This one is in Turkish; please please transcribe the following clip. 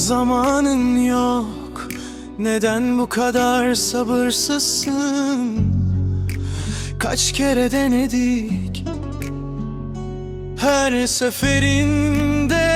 zamanın yok. Neden bu kadar sabırsızsın? Kaç kere denedik? Her seferinde